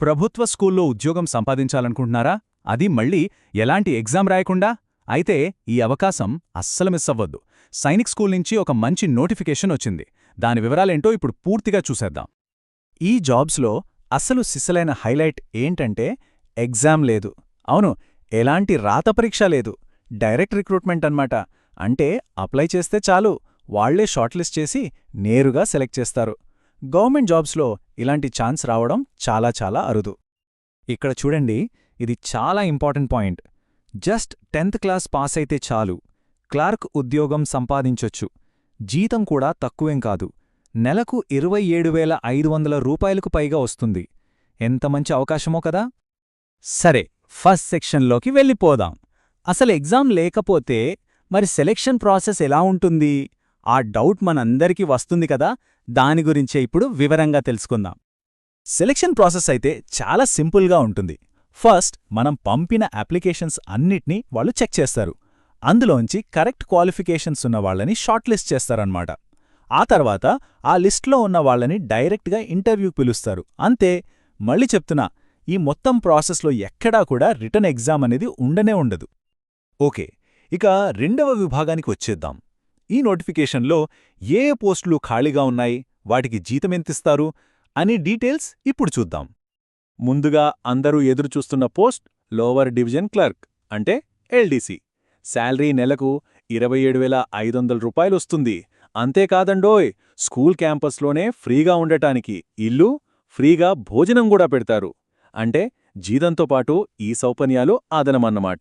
ప్రభుత్వ స్కూల్లో ఉద్యోగం సంపాదించాలనుకుంటున్నారా? అది మళ్ళీ ఎలాంటి ఎగ్జామ్ రాయకుండా? అయితే ఈ అవకాశం అస్సలు మిస్ అవ్వద్దు. సైనిక్ స్కూల్ నుంచి ఒక మంచి నోటిఫికేషన్ వచ్చింది. దాని వివరాలేంటో ఇప్పుడు పూర్తిగా చూసేద్దాం. ఈ జాబ్స్లో అసలు సిసలైన హైలైట్ ఏంటంటే ఎగ్జామ్ లేదు. అవును ఎలాంటి రాత పరీక్ష లేదు. డైరెక్ట్ రిక్రూట్మెంట్ అన్నమాట. అంటే అప్లై చేస్తే చాలు. వాళ్ళే షార్ట్లిస్ట్ చేసి నేరుగా సెలెక్ట్ చేస్తారు. గవర్నమెంట్ జాబ్స్లో ఇలాంటి ఛాన్స్ రావడం చాలా చాలా అరుదు. ఇక్కడ చూడండి ఇది చాలా important point. Just tenth class pass అయితే చాలు. క్లార్క్ ఉద్యోగం సంపాదించొచ్చు. జీతం కూడా తక్కువేం కాదు. నెలకు ఇరవై ఏడు వేల ఐదు వందల రూపాయలకు పైగా వస్తుంది. ఎంత మంచి అవకాశమో కదా! సరే ఫస్ట్ సెక్షన్లోకి వెళ్ళిపోదాం. అసలు ఎగ్జామ్ లేకపోతే మరి సెలెక్షన్ ప్రాసెస్ ఎలా ఉంటుంది? ఆ డౌట్ మనందరికీ వస్తుంది కదా? దాని గురించే ఇప్పుడు వివరంగా తెలుసుకుందాం. సెలెక్షన్ ప్రాసెస్ అయితే చాలా సింపుల్గా ఉంటుంది. ఫస్ట్ మనం పంపిన అప్లికేషన్స్ అన్నిటినీ వాళ్ళు చెక్ చేస్తారు. అందులోంచి కరెక్ట్ క్వాలిఫికేషన్స్ ఉన్న వాళ్ళని షార్ట్ లిస్ట్ చేస్తారన్నమాట. ఆ తర్వాత ఆ లిస్ట్లో ఉన్న వాళ్ళని డైరెక్ట్గా ఇంటర్వ్యూకి పిలుస్తారు. అంతే మళ్ళీ చెప్తున్నా ఈ మొత్తం ప్రాసెస్లో ఎక్కడా కూడా రిటర్న్ ఎగ్జామ్ అనేది ఉండనే ఉండదు. ఓకే ఇక రెండవ విభాగానికి వచ్చేద్దాం. ఈ నోటిఫికేషన్లో ఏ ఏ పోస్టులు ఖాళీగా ఉన్నాయి వాటికి జీతం ఎంతిస్తారు అని డీటెయిల్స్ ఇప్పుడు చూద్దాం. ముందుగా అందరూ ఎదురుచూస్తున్న పోస్ట్ లోవర్ డివిజన్ క్లర్క్ అంటే ఎల్డీసీ శాలరీ నెలకు ఇరవై ఏడు వేల ఐదు వందల రూపాయలొస్తుంది అంతేకాదండోయ్ స్కూల్ క్యాంపస్లోనే ఫ్రీగా ఉండటానికి ఇల్లు ఫ్రీగా భోజనం కూడా పెడతారు. అంటే జీతంతో పాటు ఈ సౌపన్యాలు ఆదనమన్నమాట.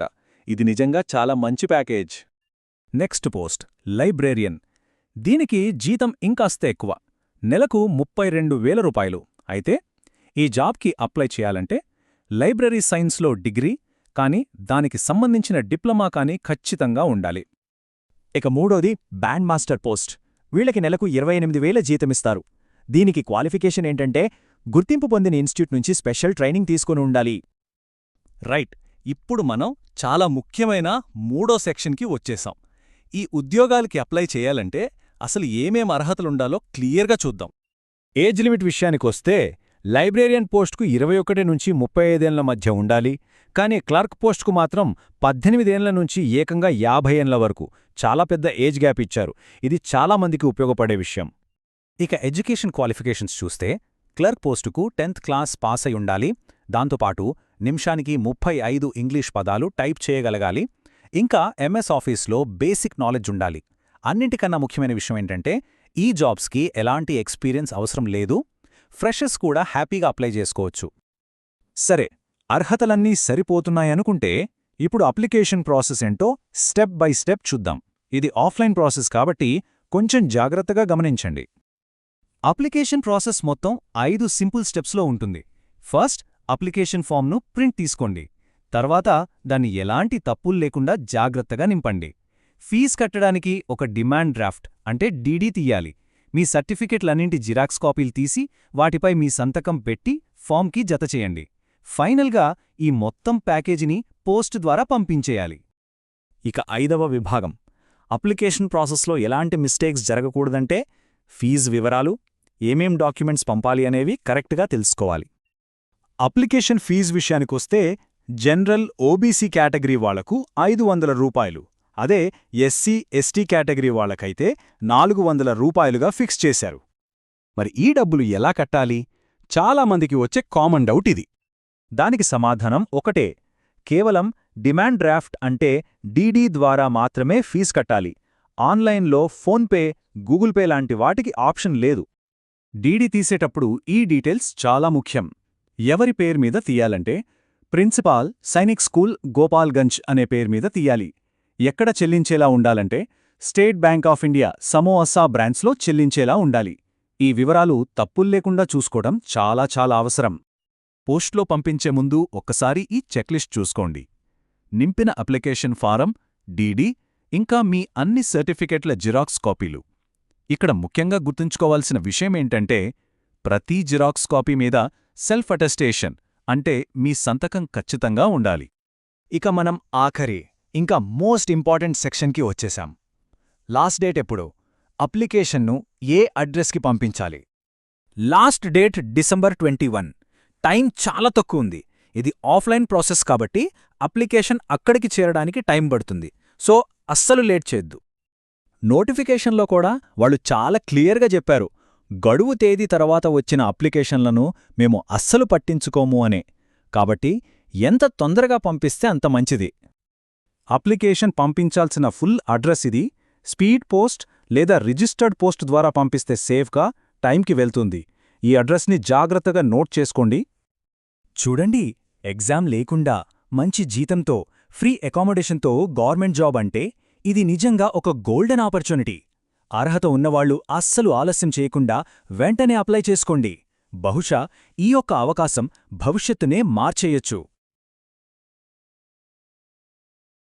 ఇది నిజంగా చాలా మంచి ప్యాకేజ్. Next post librarian. దీనికి జీతం ఇంకాస్త ఎక్కువ. నెలకు ముప్పై రెండు వేల రూపాయలు. అయితే ఈ జాబ్కి అప్లై చేయాలంటే లైబ్రరీ సైన్స్లో డిగ్రీ కానీ దానికి సంబంధించిన డిప్లొమా కానీ ఖచ్చితంగా ఉండాలి. ఇక మూడోది బ్యాండ్ మాస్టర్ పోస్ట్. వీళ్ళకి నెలకు ఇరవై ఎనిమిది వేల జీతమిస్తారు. దీనికి క్వాలిఫికేషన్ ఏంటంటే గుర్తింపు పొందిన ఇన్స్టిట్యూట్ నుంచి స్పెషల్ ట్రైనింగ్ తీసుకుని ఉండాలి. రైట్. ఇప్పుడు మనం చాలా ముఖ్యమైన మూడో సెక్షన్కి వచ్చేసాం. ఈ ఉద్యోగాలకి అప్లై చేయాలంటే అసలు ఏమేం అర్హతలుండాలో క్లియర్గా చూద్దాం. ఏజ్ లిమిట్ విషయానికొస్తే లైబ్రేరియన్ పోస్టుకు ఇరవై ఒకటి నుంచి ముప్పై ఐదేళ్ళ మధ్య ఉండాలి కానీ క్లర్క్ పోస్టుకు మాత్రం పద్దెనిమిదేళ్ళ నుంచి ఏకంగా యాభై ఏళ్ళ వరకు చాలా పెద్ద ఏజ్ గ్యాప్ ఇచ్చారు. ఇది చాలామందికి ఉపయోగపడే విషయం. ఇక ఎడ్యుకేషన్ క్వాలిఫికేషన్స్ చూస్తే క్లర్క్ పోస్టుకు టెన్త్ క్లాస్ పాస్ అయి ఉండాలి దాంతోపాటు నిమిషానికి ముప్పై ఐదు ఇంగ్లీష్ పదాలు టైప్ చేయగలగాలి ఇంకా ఎంఎస్ ఆఫీస్లో బేసిక్ నాలెడ్జ్ ఉండాలి. అన్నింటికన్నా ముఖ్యమైన విషయం ఏంటంటే ఈ జాబ్స్కి ఎలాంటి ఎక్స్పీరియన్స్ అవసరం లేదు. ఫ్రెషర్స్ కూడా హ్యాపీగా అప్లై చేసుకోవచ్చు. సరే అర్హతలన్నీ సరిపోతున్నాయనుకుంటే ఇప్పుడు అప్లికేషన్ ప్రాసెస్ ఏంటో స్టెప్ బై స్టెప్ చూద్దాం. ఇది ఆఫ్లైన్ ప్రాసెస్ కాబట్టి కొంచెం జాగ్రత్తగా గమనించండి. అప్లికేషన్ ప్రాసెస్ మొత్తం ఐదు సింపుల్ స్టెప్స్లో ఉంటుంది. ఫస్ట్ అప్లికేషన్ ఫామ్ను ప్రింట్ తీసుకోండి. తర్వాత దాన్ని ఎలాంటి తప్పులు లేకుండా జాగ్రత్తగా నింపండి. ఫీజ్ కట్టడానికి ఒక డిమాండ్ డ్రాఫ్ట్ అంటే డీడీ తీయాలి. మీ సర్టిఫికెట్లన్నింటి జిరాక్స్ కాపీలు తీసి వాటిపై మీ సంతకం పెట్టి ఫామ్కి జతచేయండి ఫైనల్గా ఈ మొత్తం ప్యాకేజీని పోస్ట్ ద్వారా పంపించేయాలి. ఇక ఐదవ విభాగం. అప్లికేషన్ ప్రాసెస్లో ఎలాంటి మిస్టేక్స్ జరగకూడదంటే ఫీజు వివరాలు ఏమేం డాక్యుమెంట్స్ పంపాలి అనేవి కరెక్ట్గా తెలుసుకోవాలి. అప్లికేషన్ ఫీజు విషయానికొస్తే general O B C category వాళ్ళకు ఐదు వందల రూపాయలు. అదే ఎస్సీ ఎస్టీ కేటగిరీ వాళ్ళకైతే నాలుగు వందల రూపాయలుగా ఫిక్స్ చేశారు. మరి ఈ డబ్బులు ఎలా కట్టాలి? చాలామందికి వచ్చే కామన్ డౌట్ ఇది. దానికి సమాధానం ఒకటే. కేవలం డిమాండ్ డ్రాఫ్ట్ అంటే డీడీ ద్వారా మాత్రమే ఫీజు కట్టాలి. ఆన్లైన్లో ఫోన్పే గూగుల్ పే లాంటి వాటికి ఆప్షన్ లేదు. డీడీ తీసేటప్పుడు ఈ డీటెయిల్స్ చాలా ముఖ్యం. ఎవరి పేరు మీద తీయాలంటే ప్రిన్సిపాల్ సైనిక్ స్కూల్ గోపాల్గంజ్ అనే పేరు మీద తీయాలి. ఎక్కడ చెల్లించేలా ఉండాలంటే స్టేట్ బ్యాంక్ ఆఫ్ ఇండియా సమోఅస్సా బ్రాంచ్లో చెల్లించేలా ఉండాలి. ఈ వివరాలు తప్పుల్లేకుండా చూసుకోవడం చాలా చాలా అవసరం. పోస్ట్లో పంపించే ముందు ఒక్కసారి ఈ చెక్లిస్ట్ చూసుకోండి. నింపిన అప్లికేషన్ ఫారం డీడీ ఇంకా మీ అన్ని సర్టిఫికెట్ల జిరాక్స్ కాపీలు. ఇక్కడ ముఖ్యంగా గుర్తుంచుకోవాల్సిన విషయమేంటంటే ప్రతి జిరాక్స్ కాపీ మీద సెల్ఫ్ అటెస్టేషన్ అంటే మీ సంతకం ఖచ్చితంగా ఉండాలి. ఇక మనం ఆఖరి ఇంకా మోస్ట్ ఇంపార్టెంట్ సెక్షన్కి వచ్చేశాం. లాస్ట్ డేట్ ఎప్పుడు? అప్లికేషన్ను ఏ అడ్రస్కి పంపించాలి? Last date December twenty one. Time చాలా తక్కువ ఉంది. ఇది ఆఫ్లైన్ ప్రాసెస్ కాబట్టి అప్లికేషన్ అక్కడికి చేరడానికి టైం పడుతుంది. సో అస్సలు లేట్ చేయొద్దు. నోటిఫికేషన్లో కూడా వాళ్ళు చాలా క్లియర్గా చెప్పారు. గడువు తేదీ తర్వాత వచ్చిన అప్లికేషన్లను మేము అస్సలు పట్టించుకోము అనే. కాబట్టి ఎంత తొందరగా పంపిస్తే అంత మంచిది. అప్లికేషన్ పంపించాల్సిన ఫుల్ అడ్రస్ ఇది. స్పీడ్ పోస్ట్ లేదా రిజిస్టర్డ్ పోస్ట్ ద్వారా పంపిస్తే సేఫ్గా టైంకి వెళ్తుంది. ఈ అడ్రస్ని జాగ్రత్తగా నోట్ చేసుకోండి. చూడండి ఎగ్జామ్ లేకుండా మంచి జీతంతో ఫ్రీ అకామిడేషన్తో గవర్నమెంట్ జాబ్ అంటే ఇది నిజంగా ఒక గోల్డెన్ ఆపర్చునిటీ. అర్హత ఉన్నవాళ్ళు అస్సలు ఆలస్యం చేయకుండా వెంటనే అప్లై చేసుకోండి. బహుశా ఈ యొక్క అవకాశం భవిష్యత్తునే మార్చేయొచ్చు.